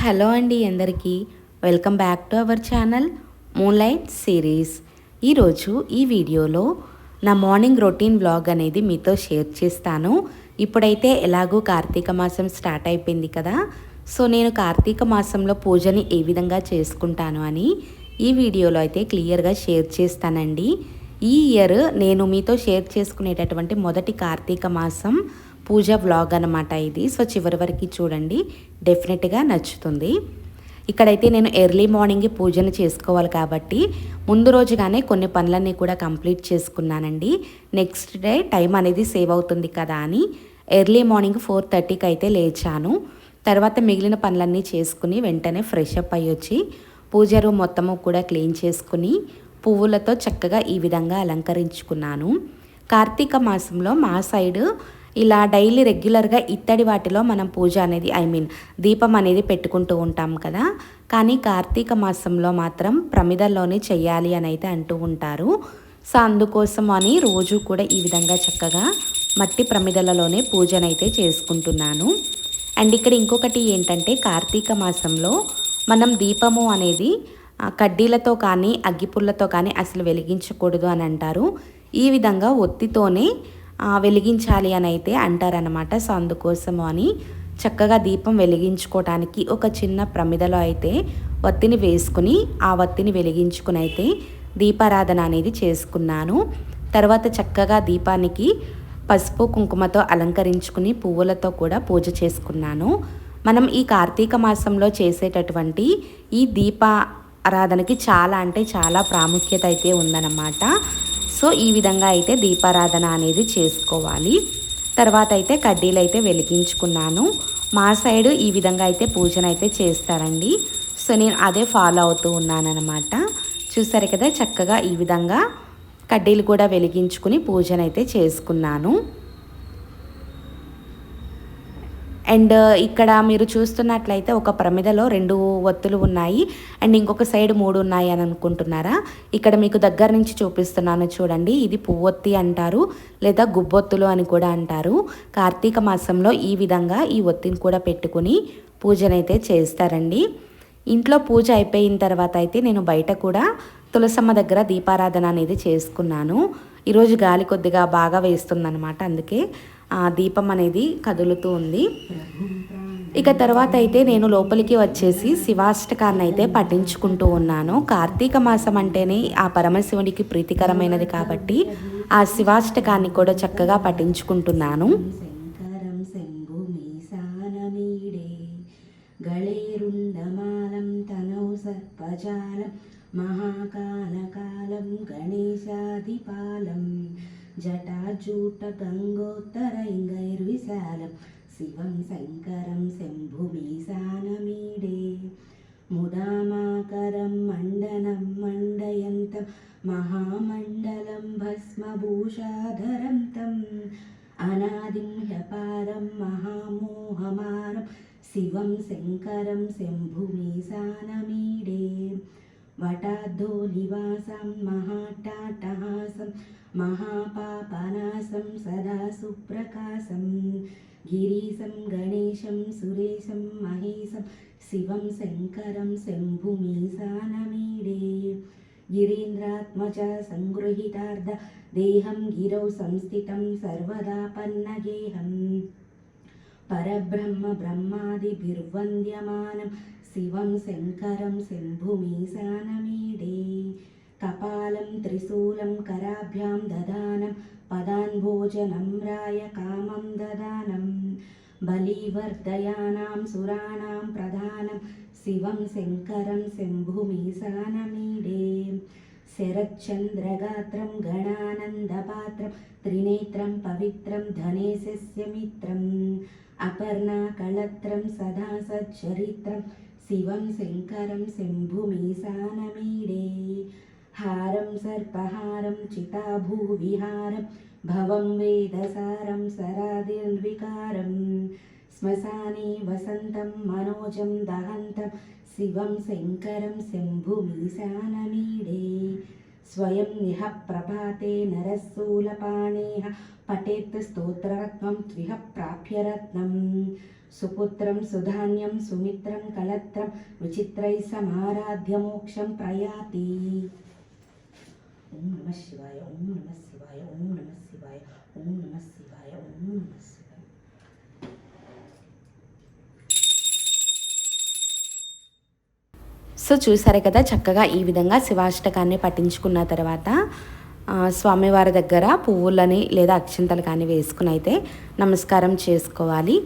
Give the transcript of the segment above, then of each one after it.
Hello అండి అందరికీ. Welcome back to our channel Moonlight series ఈరోజు ఈ వీడియోలో నా మార్నింగ్ రొటీన్ బ్లాగ్ అనేది మీతో షేర్ చేస్తాను. ఇప్పుడైతే ఎలాగో కార్తీక మాసం స్టార్ట్ అయిపోయింది కదా. సో నేను కార్తీక మాసంలో పూజని ఏ విధంగా చేసుకుంటాను అని ఈ వీడియోలో అయితే క్లియర్గా షేర్ చేస్తానండి. ఈ ఇయర్ నేను మీతో షేర్ చేసుకునేటటువంటి మొదటి కార్తీక మాసం పూజ వ్లాగ్ అనమాట ఇది. సో చివరి వరకు చూడండి. డెఫినెట్గా నచ్చుతుంది. ఇక్కడైతే నేను ఎర్లీ మార్నింగ్ పూజను చేసుకోవాలి కాబట్టి ముందు రోజుగానే కొన్ని పనులన్నీ కూడా కంప్లీట్ చేసుకున్నానండి. నెక్స్ట్ డే టైం అనేది సేవ్ అవుతుంది కదా అని ఎర్లీ మార్నింగ్ ఫోర్ థర్టీకి అయితే లేచాను. తర్వాత మిగిలిన పనులన్నీ చేసుకుని వెంటనే ఫ్రెష్ అప్ అయ్యి వచ్చి పూజ రూమ్ మొత్తము కూడా క్లీన్ చేసుకుని పువ్వులతో చక్కగా ఈ విధంగా అలంకరించుకున్నాను. కార్తీక మాసంలో మా సైడ్ ఇలా డైలీ రెగ్యులర్గా ఇత్తడి వాటిలో మనం పూజ అనేది ఐ మీన్ దీపం అనేది పెట్టుకుంటూ ఉంటాం కదా. కానీ కార్తీక మాసంలో మాత్రం ప్రమిదల్లోనే చెయ్యాలి అని అయితే అంటూ ఉంటారు. సో అందుకోసం అని రోజు కూడా ఈ విధంగా చక్కగా మట్టి ప్రమిదలలోనే పూజనైతే చేసుకుంటున్నాను. అండ్ ఇక్కడ ఇంకొకటి ఏంటంటే కార్తీక మాసంలో మనం దీపము అనేది కడ్డీలతో కానీ అగ్గిపుల్లతో కానీ అసలు వెలిగించకూడదు అని అంటారు. ఈ విధంగా ఒత్తితోనే వెలిగించాలి అని అయితే అంటారనమాట సో అందుకోసము అని చక్కగా దీపం వెలిగించుకోవటానికి ఒక చిన్న ప్రమిదలో అయితే వత్తిని వేసుకుని ఆ వత్తిని వెలిగించుకుని అయితే దీపారాధన అనేది చేసుకున్నాను. తర్వాత చక్కగా దీపానికి పసుపు కుంకుమతో అలంకరించుకుని పువ్వులతో కూడా పూజ చేసుకున్నాను. మనం ఈ కార్తీక మాసంలో చేసేటటువంటి ఈ దీప ఆరాధనకి చాలా అంటే చాలా ప్రాముఖ్యత అయితే ఉందన్నమాట. సో ఈ విధంగా అయితే దీపారాధన అనేది చేసుకోవాలి. తర్వాత అయితే కడ్డీలు అయితే వెలిగించుకున్నాను. మా సైడ్ ఈ విధంగా అయితే పూజన అయితే చేస్తారండి. సో నేను అదే ఫాలో అవుతూ ఉన్నానన్నమాట. చూసారు కదా చక్కగా ఈ విధంగా కడ్డీలు కూడా వెలిగించుకుని పూజనైతే చేసుకున్నాను. అండ్ uh, ఇక్కడ మీరు చూస్తున్నట్లయితే ఒక ప్రమిదలో రెండు ఒత్తులు ఉన్నాయి. అండ్ ఇంకొక సైడ్ మూడు ఉన్నాయి అని అనుకుంటున్నారా? ఇక్కడ మీకు దగ్గర నుంచి చూపిస్తున్నాను చూడండి. ఇది పువ్వొత్తి అంటారు లేదా గుబ్బొత్తులు అని కూడా అంటారు. కార్తీక మాసంలో ఈ విధంగా ఈ ఒత్తిని కూడా పెట్టుకుని పూజనైతే చేస్తారండి. ఇంట్లో పూజ అయిపోయిన తర్వాత అయితే నేను బయట కూడా తులసమ్మ దగ్గర దీపారాధన అనేది చేసుకున్నాను. ఈరోజు గాలి కొద్దిగా బాగా వేస్తుందన్నమాట అందుకే దీపం అనేది కదులుతూ ఉంది. ఇక తర్వాత అయితే నేను లోపలికి వచ్చేసి శివాష్టకాన్ని అయితే పఠించుకుంటూ ఉన్నాను. కార్తీక మాసం అంటేనే ఆ పరమశివునికి ప్రీతికరమైనది కాబట్టి ఆ శివాష్టకాన్ని కూడా చక్కగా పఠించుకుంటున్నాను. శంకరం గళేరుండమాలం తనౌ మహాకాలకాలం గణేశాదిపాలం జటాజూట గంగోత్తరైంగైర్విశాలం శివం శంకరం శంభుమీశానమీడే ముదామాకరం మండనం మండయంతం. మహామండలం భస్మభూషాధరం తం అనాదిం హ్యపారం మహామోహమారం. శివం శంకరం శంభుమీశానమీడే వటాద్ధో నివాసం మహాటాటహాసం మహాపాపనాశం సదా సుప్రకాశం గిరీశం గణేశం సురేశం మహేశం శివం శంకరం శంభుమీశానమీడే గిరీంద్రాత్మజ సంగృహీతార్థ దేహం గిరౌ సంస్థితం సర్వదా పన్నగేహం పరబ్రహ్మ బ్రహ్మాదిభిర్వంద్యమానం శివం శంకరం శంభుమీశానమీడే కపాలం త్రిశూలం కరాభ్యాం దదానం పదాన్ భోజనం రాయ కామం దదానం. బలివర్ధయానాం సురాణాం ప్రధానం శివం శంకరం శంభుమీశానమీడే శరచ్చంద్రగాత్రం గణానందపాత్రం త్రినేత్రం పవిత్రం ధనేశస్య మిత్రం. అపర్ణాకళత్రం సదా సచ్చరిత్రం శివం శంకరం శంభుమీశానమీడే హారం సర్పహారం చితాభూవిహారం భవం వేదసారం సరాదిర్వికారం శ్మశానే వసంతం మనోజం దహంతం శివం శంకరం శంభుమీశానమీడే स्वयं निह प्रभाते नरस्सूलपाणेः पठेत् పఠేత్ స్తోత్రరత్నం త్విహ ప్రాప్యరత్నం. సుపుత్రం సుధాన్యం సుమిత్రం కలత్రం విచిత్రై సమారాధ్య మోక్షం ప్రయాతి. ఓం నమ శివాయ ఓం నమ శివాయ ఓం నమ శివాయ ఓం నమ శివాయ ఓం నమ శివాయ. సో చూసారు కదా చక్కగా ఈ విధంగా శివాష్టకాన్ని పఠించుకున్న తర్వాత స్వామివారి దగ్గర పువ్వులని లేదా అక్షింతలు కానీ వేసుకుని అయితే నమస్కారం చేసుకోవాలి.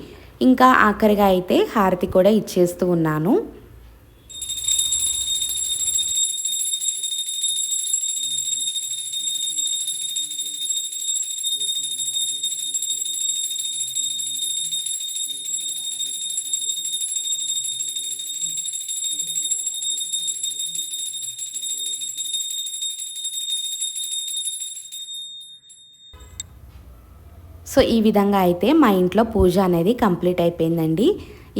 ఇంకా ఆఖరిగా అయితే హారతి కూడా ఇచ్చేస్తూ ఉన్నాను. సో ఈ విధంగా అయితే మా ఇంట్లో పూజ అనేది కంప్లీట్ అయిపోయిందండి.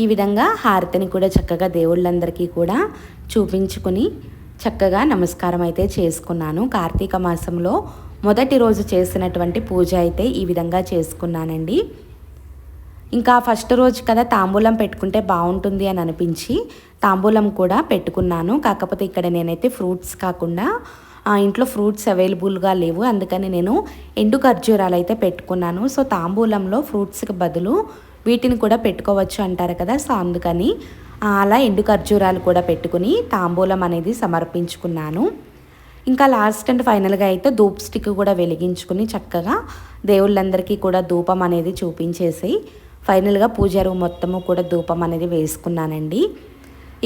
ఈ విధంగా హారతిని కూడా చక్కగా దేవుళ్ళందరికీ కూడా చూపించుకుని చక్కగా నమస్కారం అయితే చేసుకున్నాను. కార్తీక మాసంలో మొదటి రోజు చేసినటువంటి పూజ అయితే ఈ విధంగా చేసుకున్నానండి. ఇంకా ఫస్ట్ రోజు కదా తాంబూలం పెట్టుకుంటే బాగుంటుంది అని అనిపించి తాంబూలం కూడా పెట్టుకున్నాను. కాకపోతే ఇక్కడ నేనైతే ఫ్రూట్స్ కాకుండా ఆ, ఇంట్లో ఫ్రూట్స్ అవైలబుల్గా లేవు. అందుకని నేను ఎండు ఖర్జూరాలు అయితే పెట్టుకున్నాను. సో తాంబూలంలో ఫ్రూట్స్కి బదులు వీటిని కూడా పెట్టుకోవచ్చు అంటారు కదా. సో అందుకని అలా ఎండు ఖర్జూరాలు కూడా పెట్టుకుని తాంబూలం అనేది సమర్పించుకున్నాను. ఇంకా లాస్ట్ అండ్ ఫైనల్గా అయితే ధూప్ స్టిక్ కూడా వెలిగించుకుని చక్కగా దేవుళ్ళందరికీ కూడా ధూపం అనేది చూపించేసి ఫైనల్గా పూజ రూమ్ మొత్తము కూడా ధూపం అనేది వేసుకున్నానండి.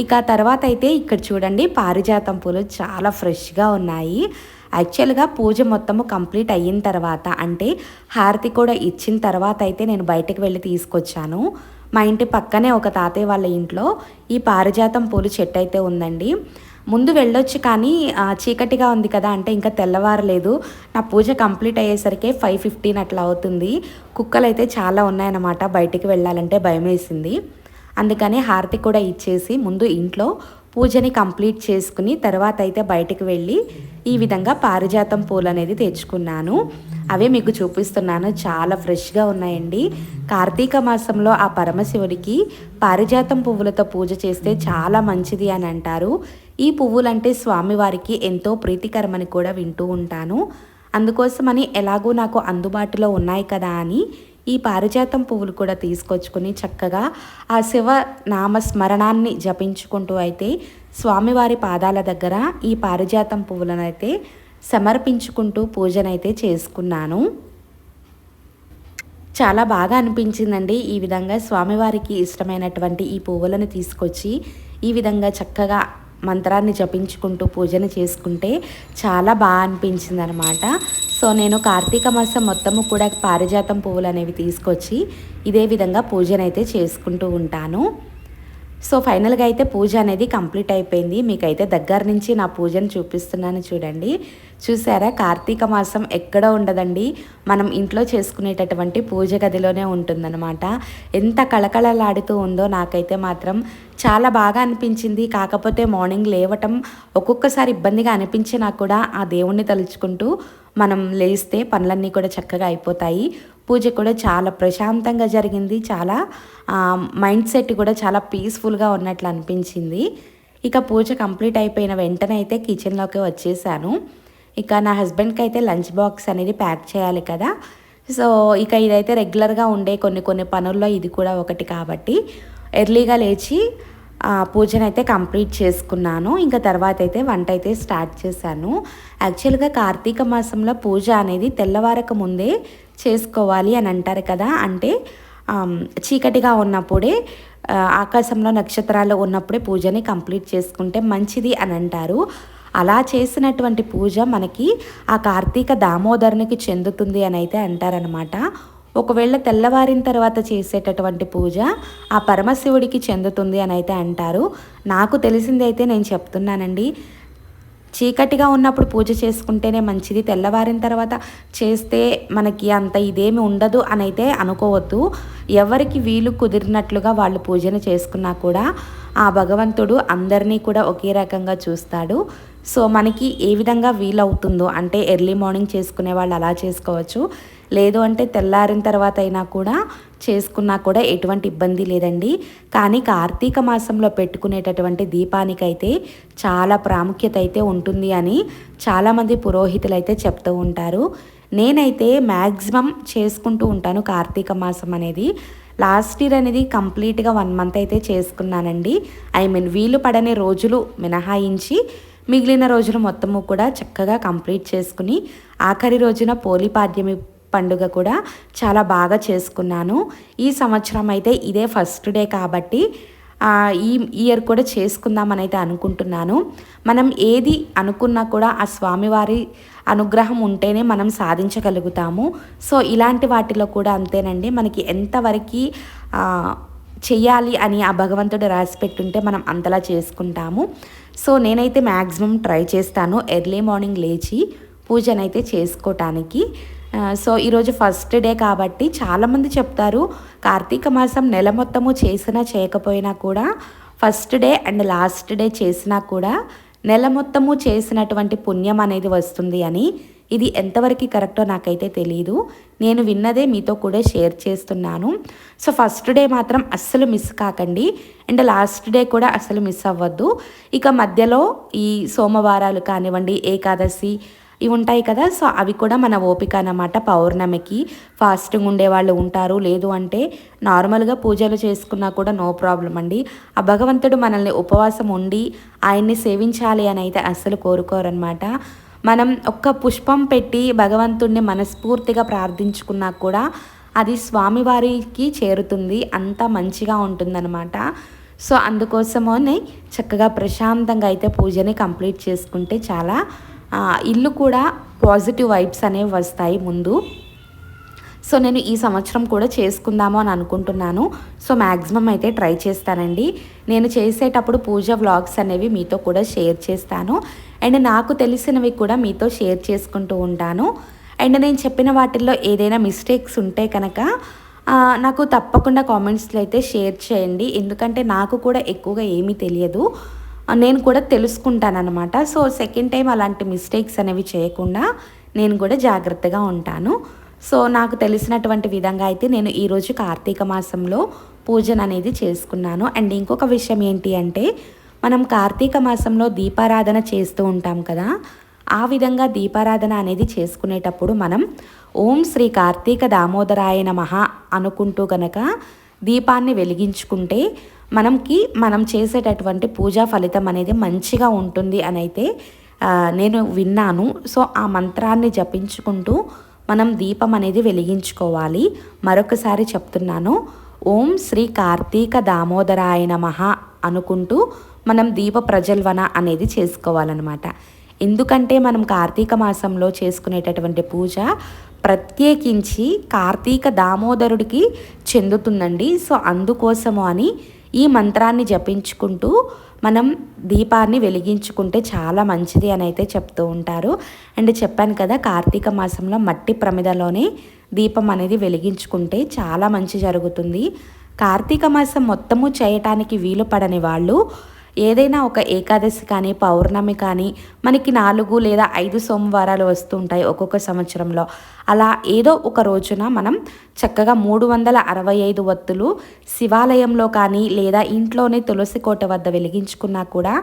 ఇక తర్వాత అయితే ఇక్కడ చూడండి పారిజాతం పూలు చాలా ఫ్రెష్గా ఉన్నాయి. యాక్చువల్గా పూజ మొత్తము కంప్లీట్ అయిన తర్వాత అంటే హారతి కూడా ఇచ్చిన తర్వాత అయితే నేను బయటకు వెళ్ళి తీసుకొచ్చాను. మా ఇంటి పక్కనే ఒక తాతయ్య వాళ్ళ ఇంట్లో ఈ పారిజాతం పూలు చెట్టు అయితే ఉందండి. ముందు వెళ్ళొచ్చు కానీ చీకటిగా ఉంది కదా అంటే ఇంకా తెల్లవారలేదు. నా పూజ కంప్లీట్ అయ్యేసరికి ఫైవ్ ఫిఫ్టీన్ అట్లా అవుతుంది. కుక్కలు అయితే చాలా ఉన్నాయన్నమాట బయటికి వెళ్ళాలంటే భయం వేసింది అందుకని హారతి కూడా ఇచ్చేసి ముందు ఇంట్లో పూజని కంప్లీట్ చేసుకుని తర్వాత అయితే బయటికి వెళ్ళి ఈ విధంగా పారిజాతం పూలు అనేది తెచ్చుకున్నాను. అవే మీకు చూపిస్తున్నాను. చాలా ఫ్రెష్గా ఉన్నాయండి. కార్తీక మాసంలో ఆ పరమశివుడికి పారిజాతం పువ్వులతో పూజ చేస్తే చాలా మంచిది అని అంటారు. ఈ పువ్వులంటే స్వామివారికి ఎంతో ప్రీతికరమని కూడా వింటూ ఉంటాను. అందుకోసమని ఎలాగో నాకు అందుబాటులో ఉన్నాయి కదా అని ఈ పారిజాతం పువ్వులు కూడా తీసుకొచ్చుకుని చక్కగా ఆ శివ నామ స్మరణాన్ని జపించుకుంటూ అయితే స్వామివారి పాదాల దగ్గర ఈ పారిజాతం పువ్వులను అయితే సమర్పించుకుంటూ పూజనైతే చేసుకున్నాను. చాలా బాగా అనిపించిందండి ఈ విధంగా స్వామివారికి ఇష్టమైనటువంటి ఈ పువ్వులను తీసుకొచ్చి ఈ విధంగా చక్కగా మంత్రాన్ని జపించుకుంటూ పూజను చేసుకుంటే చాలా బాగా అనిపించింది అనమాట సో నేను కార్తీక మాసం మొత్తము కూడా పారిజాతం పువ్వులు అనేవి తీసుకొచ్చి ఇదే విధంగా పూజనైతే చేసుకుంటూ ఉంటాను. సో ఫైనల్గా అయితే పూజ అనేది కంప్లీట్ అయిపోయింది. మీకైతే దగ్గర నుంచి నా పూజను చూపిస్తున్నాను చూడండి. చూసారా? కార్తీక మాసం ఎక్కడ ఉండదండి. మనం ఇంట్లో చేసుకునేటటువంటి పూజ గదిలోనే ఉంటుందన్నమాట. ఎంత కళకళలాడుతూ ఉందో నాకైతే మాత్రం చాలా బాగా అనిపించింది. కాకపోతే మార్నింగ్ లేవటం ఒక్కొక్కసారి ఇబ్బందిగా అనిపించినా కూడా ఆ దేవుణ్ణి తలుచుకుంటూ మనం లేస్తే పనులన్నీ కూడా చక్కగా అయిపోతాయి. పూజ కూడా చాలా ప్రశాంతంగా జరిగింది. చాలా మైండ్ సెట్ కూడా చాలా పీస్ఫుల్గా ఉన్నట్లు అనిపించింది. ఇక పూజ కంప్లీట్ అయిపోయిన వెంటనే అయితే కిచెన్లోకి వచ్చేసాను. ఇక నా హస్బెండ్కి అయితే లంచ్ బాక్స్ అనేది ప్యాక్ చేయాలి కదా. సో ఇక ఇదైతే రెగ్యులర్గా ఉండే కొన్ని కొన్ని పనుల్లో ఇది కూడా ఒకటి కాబట్టి ఎర్లీగా లేచి పూజనైతే కంప్లీట్ చేసుకున్నాను. ఇంకా తర్వాత అయితే వంట అయితే స్టార్ట్ చేశాను. యాక్చువల్గా కార్తీక మాసంలో పూజ అనేది తెల్లవారక ముందే చేసుకోవాలి అని అంటారు కదా. అంటే చీకటిగా ఉన్నప్పుడే ఆకాశంలో నక్షత్రాలు ఉన్నప్పుడే పూజని కంప్లీట్ చేసుకుంటే మంచిది అని అంటారు. అలా చేసినటువంటి పూజ మనకి ఆ కార్తీక దామోదరునికి చెందుతుంది అని అయితే అంటారనమాట ఒకవేళ తెల్లవారిన తర్వాత చేసేటటువంటి పూజ ఆ పరమశివుడికి చెందుతుంది అని అయితే అంటారు. నాకు తెలిసింది అయితే నేను చెప్తున్నానండి. చీకటిగా ఉన్నప్పుడు పూజ చేసుకుంటేనే మంచిది. తెల్లవారిన తర్వాత చేస్తే మనకి అంత ఇదేమి ఉండదు అని అయితే అనుకోవద్దు. ఎవరికి వీలు కుదిరినట్లుగా వాళ్ళు పూజను చేసుకున్నా కూడా ఆ భగవంతుడు అందరినీ కూడా ఒకే రకంగా చూస్తాడు. సో మనకి ఏ విధంగా వీలవుతుందో అంటే ఎర్లీ మార్నింగ్ చేసుకునే వాళ్ళు అలా చేసుకోవచ్చు. లేదు అంటే తెల్లారిన తర్వాత అయినా కూడా చేసుకున్నా కూడా ఎటువంటి ఇబ్బంది లేదండి. కానీ కార్తీక మాసంలో పెట్టుకునేటటువంటి దీపానికైతే చాలా ప్రాముఖ్యత అయితే ఉంటుంది అని చాలామంది పురోహితులు అయితే చెప్తూ ఉంటారు. నేనైతే మ్యాక్సిమం చేసుకుంటూ ఉంటాను కార్తీక మాసం అనేది. లాస్ట్ ఇయర్ అనేది కంప్లీట్గా వన్ మంత్ అయితే చేసుకున్నానండి. ఐ మీన్ వీలు పడని రోజులు మినహాయించి మిగిలిన రోజులు మొత్తము కూడా చక్కగా కంప్లీట్ చేసుకుని ఆఖరి రోజున పోలిపాడ్యమి పండుగ కూడా చాలా బాగా చేసుకున్నాను. ఈ సంవత్సరం అయితే ఇదే ఫస్ట్ డే కాబట్టి ఈ ఇయర్ కూడా చేసుకుందామని అయితే అనుకుంటున్నాను. మనం ఏది అనుకున్నా కూడా ఆ స్వామివారి అనుగ్రహం ఉంటేనే మనం సాధించగలుగుతాము. సో ఇలాంటి వాటిలో కూడా అంతేనండి. మనకి ఎంతవరకు చెయ్యాలి అని ఆ భగవంతుడు రాసి పెట్టుంటే మనం అంతలా చేసుకుంటాము. సో నేనైతే మ్యాక్సిమం ట్రై చేస్తాను. ఎర్లీ మార్నింగ్ లేచి పూజనైతే చేసుకోవటానికి సో ఈరోజు ఫస్ట్ డే కాబట్టి చాలామంది చెప్తారు కార్తీక మాసం నెల మొత్తము చేసినా చేయకపోయినా కూడా first day and last day చేసినా కూడా నెల మొత్తము చేసినటువంటి పుణ్యం అనేది వస్తుంది అని. ఇది ఎంతవరకు కరెక్టో నాకైతే తెలియదు నేను విన్నదే మీతో కూడా షేర్ చేస్తున్నాను. సో ఫస్ట్ డే మాత్రం అస్సలు మిస్ కాకండి. అండ్ లాస్ట్ డే కూడా అస్సలు మిస్ అవ్వద్దు. ఇక మధ్యలో ఈ సోమవారాలు కానివ్వండి ఏకాదశి ఇవి ఉంటాయి కదా. సో అవి కూడా మన ఓపిక అన్నమాట. పౌర్ణమికి ఫాస్టింగ్ ఉండే వాళ్ళు ఉంటారు. లేదు అంటే నార్మల్గా పూజలు చేసుకున్నా కూడా నో ప్రాబ్లం అండి. ఆ భగవంతుడు మనల్ని ఉపవాసం ఉండి ఆయన్ని సేవించాలి అని అయితే అస్సలు కోరుకోరనమాట మనం ఒక్క పుష్పం పెట్టి భగవంతుణ్ణి మనస్ఫూర్తిగా ప్రార్థించుకున్నా కూడా అది స్వామివారికి చేరుతుంది. అంత మంచిగా ఉంటుందన్నమాట. సో అందుకోసమనే చక్కగా ప్రశాంతంగా అయితే పూజని కంప్లీట్ చేసుకుంటే చాలా ఇల్లు కూడా పాజిటివ్ వైబ్స్ అనేవి వస్తాయి ముందు. సో నేను ఈ సంవత్సరం కూడా చేసుకుందాము అని అనుకుంటున్నాను. సో మ్యాక్సిమం అయితే ట్రై చేస్తానండి. నేను చేసేటప్పుడు పూజ వ్లాగ్స్ అనేవి మీతో కూడా షేర్ చేస్తాను. అండ్ నాకు తెలిసినవి కూడా మీతో షేర్ చేసుకుంటూ ఉంటాను. అండ్ నేను చెప్పిన వాటిల్లో ఏదైనా మిస్టేక్స్ ఉంటే కనుక నాకు తప్పకుండా కామెంట్స్లో అయితే షేర్ చేయండి. ఎందుకంటే నాకు కూడా ఎక్కువగా ఏమీ తెలియదు. నేను కూడా తెలుసుకుంటానమాట సో సెకండ్ టైం అలాంటి మిస్టేక్స్ అనేవి చేయకుండా నేను కూడా జాగ్రత్తగా ఉంటాను. సో నాకు తెలిసినటువంటి విధంగా అయితే నేను ఈరోజు కార్తీక మాసంలో పూజన అనేది చేసుకున్నాను. అండ్ ఇంకొక విషయం ఏంటి అంటే మనం కార్తీక మాసంలో దీపారాధన చేస్తూ ఉంటాం కదా ఆ విధంగా దీపారాధన అనేది చేసుకునేటప్పుడు మనం ఓం శ్రీ కార్తీక దామోదరాయ నమ అనుకుంటూ గనక దీపాన్ని వెలిగించుకుంటే మనకి మనం చేసేటటువంటి పూజా ఫలితం అనేది మంచిగా ఉంటుంది అని అయితే నేను విన్నాను. సో ఆ మంత్రాన్ని జపించుకుంటూ మనం దీపం అనేది వెలిగించుకోవాలి. మరొకసారి చెప్తున్నాను. ఓం శ్రీ కార్తీక దామోదరాయ నమ అనుకుంటూ మనం దీప ప్రజల్వన అనేది చేసుకోవాలన్నమాట. ఎందుకంటే మనం కార్తీక మాసంలో చేసుకునేటటువంటి పూజ ప్రత్యేకించి కార్తీక దామోదరుడికి చెందుతుందండి. సో అందుకోసము అని ఈ మంత్రాన్ని జపించుకుంటూ మనం దీపాన్ని వెలిగించుకుంటే చాలా మంచిది అని అయితే చెప్తూ ఉంటారు. అండ్ చెప్పాను కదా కార్తీక మాసంలో మట్టి ప్రమిదలోనే దీపం అనేది వెలిగించుకుంటే చాలా మంచి జరుగుతుంది. కార్తీక మాసం మొత్తము చేయటానికి వీలు పడని వాళ్ళు ఏదైనా ఒక ఏకాదశి కానీ పౌర్ణమి కానీ మనకి నాలుగు లేదా ఐదు సోమవారాలు వస్తుంటాయి ఒక్కొక్క సంవత్సరంలో. అలా ఏదో ఒక రోజున మనం చక్కగా మూడు వందల అరవై ఐదు వత్తులు శివాలయంలో కానీ లేదా ఇంట్లోనే తులసి కోట వద్ద వెలిగించుకున్నా కూడా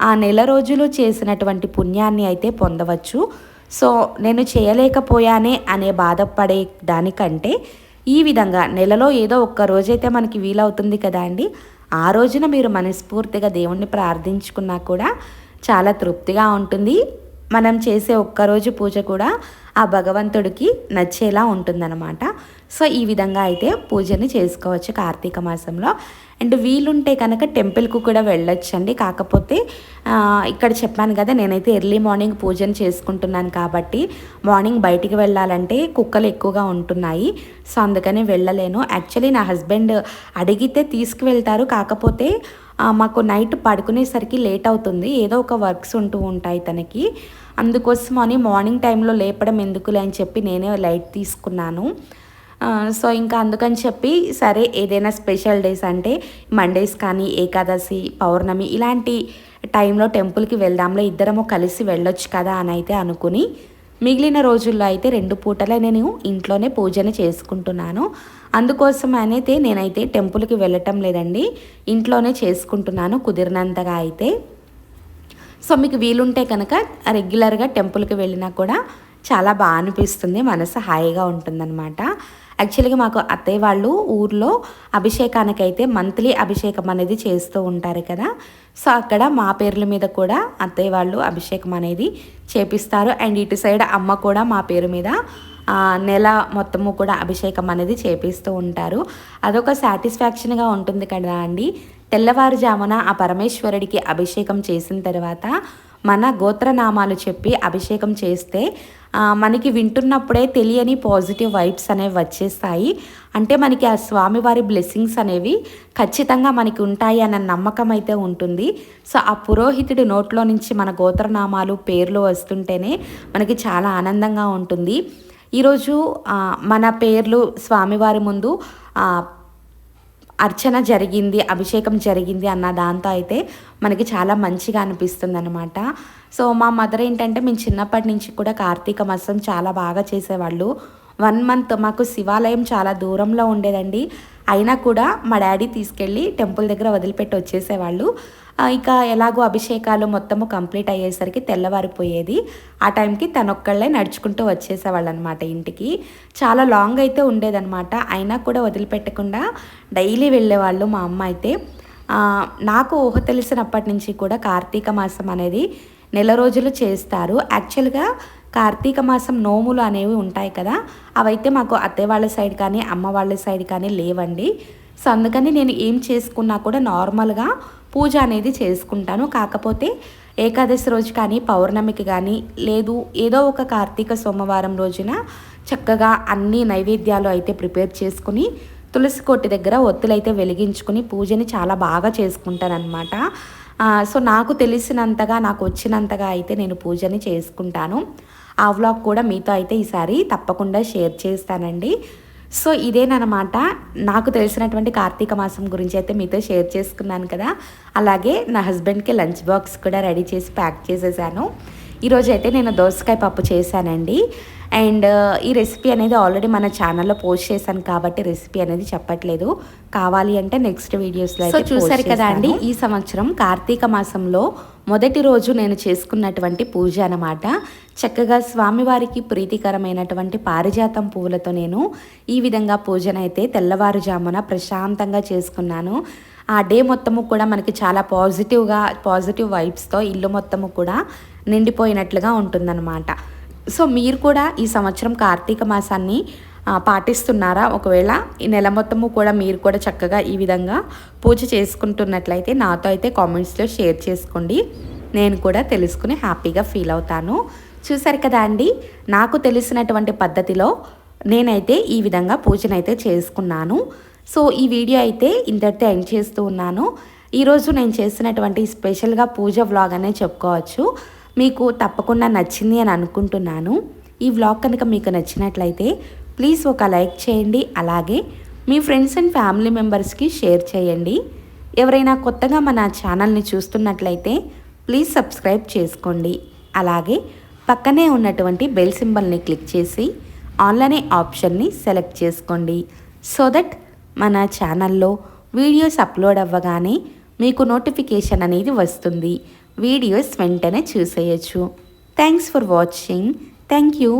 ఆ నెల రోజులు చేసినటువంటి పుణ్యాన్ని అయితే పొందవచ్చు. సో నేను చేయలేకపోయానే అనే బాధపడే దానికంటే ఈ విధంగా నెలలో ఏదో ఒక్క రోజైతే మనకి వీలవుతుంది కదా అండి? ఆ రోజున మీరు మనస్ఫూర్తిగా దేవుణ్ణి ప్రార్థించుకున్నా కూడా చాలా తృప్తిగా ఉంటుంది. మనం చేసే ఒక్కరోజు పూజ కూడా ఆ భగవంతుడికి నచ్చేలా ఉంటుందన్నమాట. సో ఈ విధంగా అయితే పూజని చేసుకోవచ్చు కార్తీక మాసంలో. అండ్ వీలుంటే కనుక టెంపుల్కు కూడా వెళ్ళొచ్చండి. కాకపోతే ఇక్కడ చెప్పాను కదా నేనైతే ఎర్లీ మార్నింగ్ పూజను చేసుకుంటున్నాను కాబట్టి మార్నింగ్ బయటికి వెళ్ళాలంటే కుక్కలు ఎక్కువగా ఉంటున్నాయి. సో అందుకని వెళ్ళలేను. యాక్చువల్లీ నా హస్బెండ్ అడిగితే తీసుకువెళ్తారు. కాకపోతే మాకు నైట్ పడుకునేసరికి లేట్ అవుతుంది. ఏదో ఒక వర్క్స్ ఉంటూ ఉంటాయి తనకి. అందుకోసం అని మార్నింగ్ టైంలో లేపడం ఎందుకులే అని చెప్పి నేనే లైట్ తీసుకున్నాను. సో ఇంకా అందుకని చెప్పి సరే ఏదైనా స్పెషల్ డేస్ అంటే మండేస్ కానీ ఏకాదశి పౌర్ణమి ఇలాంటి టైంలో టెంపుల్కి వెళ్దాంలో ఇద్దరము కలిసి వెళ్ళొచ్చు కదా అని అయితే అనుకుని మిగిలిన రోజుల్లో అయితే రెండు పూటలే నేను ఇంట్లోనే పూజను చేసుకుంటున్నాను. అందుకోసం అయితే నేనైతే టెంపుల్కి వెళ్ళటం లేదండి ఇంట్లోనే చేసుకుంటున్నాను కుదిరినంతగా అయితే. సో మీకు వీలుంటే కనుక రెగ్యులర్గా టెంపుల్కి వెళ్ళినా కూడా చాలా బాగా అనిపిస్తుంది మనసు హాయిగా ఉంటుందన్నమాట. యాక్చువల్గా మాకు అత్తయ్య వాళ్ళు ఊర్లో అభిషేకానికైతే మంత్లీ అభిషేకం అనేది చేస్తూ ఉంటారు కదా. సో అక్కడ మా పేర్ల మీద కూడా అత్తయ్య వాళ్ళు అభిషేకం అనేది చేపిస్తారు. అండ్ ఇటు సైడ్ అమ్మ కూడా మా పేరు మీద నెల మొత్తము కూడా అభిషేకం అనేది చేపిస్తూ ఉంటారు. అదొక సాటిస్ఫాక్షన్గా ఉంటుంది కదా అండి. తెల్లవారుజామున ఆ పరమేశ్వరుడికి అభిషేకం చేసిన తర్వాత మన గోత్రనామాలు చెప్పి అభిషేకం చేస్తే మనకి వింటున్నప్పుడే తెలియని పాజిటివ్ వైబ్స్ అనేవి వచ్చేస్తాయి. అంటే మనకి ఆ స్వామివారి బ్లెస్సింగ్స్ అనేవి ఖచ్చితంగా మనకి ఉంటాయి అన్న నమ్మకం అయితే ఉంటుంది. సో ఆ పురోహితుడి నోట్లో నుంచి మన గోత్రనామాలు పేర్లు వస్తుంటేనే మనకి చాలా ఆనందంగా ఉంటుంది. ఈరోజు మన పేర్లు స్వామివారి ముందు అర్చన జరిగింది అభిషేకం జరిగింది అన్న దాంతో అయితే మనకి చాలా మంచిగా అనిపిస్తుంది అనమాట సో మా మదర్ ఏంటంటే మేము చిన్నప్పటి నుంచి కూడా కార్తీక మాసం చాలా బాగా చేసేవాళ్ళు. వన్ మంత్ మాకు శివాలయం చాలా దూరంలో ఉండేదండి. అయినా కూడా మా డాడీ తీసుకెళ్ళి టెంపుల్ దగ్గర వదిలిపెట్టి వచ్చేసేవాళ్ళు. ఇక ఎలాగో అభిషేకాలు మొత్తము కంప్లీట్ అయ్యేసరికి తెల్లవారిపోయేది. ఆ టైంకి తనొక్కళ్ళే నడుచుకుంటూ వచ్చేసేవాళ్ళు అనమాట ఇంటికి. చాలా లాంగ్ అయితే ఉండేదన్నమాట అయినా కూడా వదిలిపెట్టకుండా డైలీ వెళ్ళేవాళ్ళు మా అమ్మ అయితే. నాకు ఊహ తెలిసినప్పటి నుంచి కూడా కార్తీక మాసం అనేది నెల రోజులు చేస్తారు. యాక్చువల్గా కార్తీక మాసం నోములు అనేవి ఉంటాయి కదా అవైతే మాకు అత్తయ్య వాళ్ళ సైడ్ కానీ అమ్మ వాళ్ళ సైడ్ కానీ లేవండి. సో అందుకని నేను ఏం చేసుకున్నా కూడా నార్మల్గా పూజ అనేది చేసుకుంటాను. కాకపోతే ఏకాదశి రోజు కానీ పౌర్ణమికి కానీ లేదు ఏదో ఒక కార్తీక సోమవారం రోజున చక్కగా అన్ని నైవేద్యాలు అయితే ప్రిపేర్ చేసుకుని తులసి కొట్టి దగ్గర ఒత్తులైతే వెలిగించుకుని పూజని చాలా బాగా చేసుకుంటానమాట సో నాకు తెలిసినంతగా నాకు వచ్చినంతగా అయితే నేను పూజని చేసుకుంటాను. ఆ వ్లాగ్ కూడా మీతో అయితే ఈసారి తప్పకుండా షేర్ చేస్తానండి. సో ఇదేనమాట నాకు తెలిసినటువంటి కార్తీక మాసం గురించి అయితే మీతో షేర్ చేసుకున్నాను కదా. అలాగే నా హస్బెండ్కి లంచ్ బాక్స్ కూడా రెడీ చేసి ప్యాక్ చేసేసాను. ఈరోజు అయితే నేను దోసకాయ పప్పు చేశానండి. అండ్ ఈ రెసిపీ అనేది ఆల్రెడీ మన ఛానల్లో పోస్ట్ చేశాను కాబట్టి రెసిపీ అనేది చెప్పట్లేదు. కావాలి అంటే నెక్స్ట్ వీడియోస్లో సో చూసారు కదా అండి ఈ సంవత్సరం కార్తీక మాసంలో మొదటి రోజు నేను చేసుకున్నటువంటి పూజ అనమాట చక్కగా స్వామివారికి ప్రీతికరమైనటువంటి పారిజాతం పువ్వులతో నేను ఈ విధంగా పూజనైతే తెల్లవారుజామున ప్రశాంతంగా చేసుకున్నాను. ఆ డే మొత్తము కూడా మనకి చాలా పాజిటివ్గా పాజిటివ్ వైబ్స్తో ఇల్లు మొత్తము కూడా నిండిపోయినట్లుగా ఉంటుందన్నమాట. సో మీరు కూడా ఈ సంవత్సరం కార్తీక మాసాన్ని పాటిస్తున్నారా? ఒకవేళ ఈ నెల మొత్తము కూడా మీరు కూడా చక్కగా ఈ విధంగా పూజ చేసుకుంటున్నట్లయితే నాతో అయితే కామెంట్స్లో షేర్ చేసుకోండి. నేను కూడా తెలుసుకుని హ్యాపీగా ఫీల్ అవుతాను. చూసారు కదా అండి నాకు తెలిసినటువంటి పద్ధతిలో నేనైతే ఈ విధంగా పూజనైతే చేసుకున్నాను. సో ఈ వీడియో అయితే ఇంతటితో ఎండ్ చేస్తూ ఉన్నాను. ఈరోజు నేను చేసినటువంటి స్పెషల్గా పూజ వ్లాగ్ అనే చెప్పుకోవచ్చు. మీకు తప్పకుండా నచ్చింది అని అనుకుంటున్నాను. ఈ వ్లాగ్ కనుక మీకు నచ్చినట్లయితే ప్లీజ్ ఒక లైక్ చేయండి. అలాగే మీ ఫ్రెండ్స్ అండ్ ఫ్యామిలీ మెంబర్స్కి షేర్ చేయండి. ఎవరైనా కొత్తగా మన ఛానల్ని చూస్తున్నట్లయితే ప్లీజ్ సబ్స్క్రైబ్ చేసుకోండి. అలాగే పక్కనే ఉన్నటువంటి బెల్ సింబల్ని క్లిక్ చేసి ఆన్లైన్ ఆప్షన్ని సెలెక్ట్ చేసుకోండి. సో దట్ మన ఛానల్లో వీడియోస్ అప్లోడ్ అవ్వగానే మీకు నోటిఫికేషన్ అనేది వస్తుంది. వీడియోస్ వెంటనే చూసేయచ్చు. Thanks for watching thank you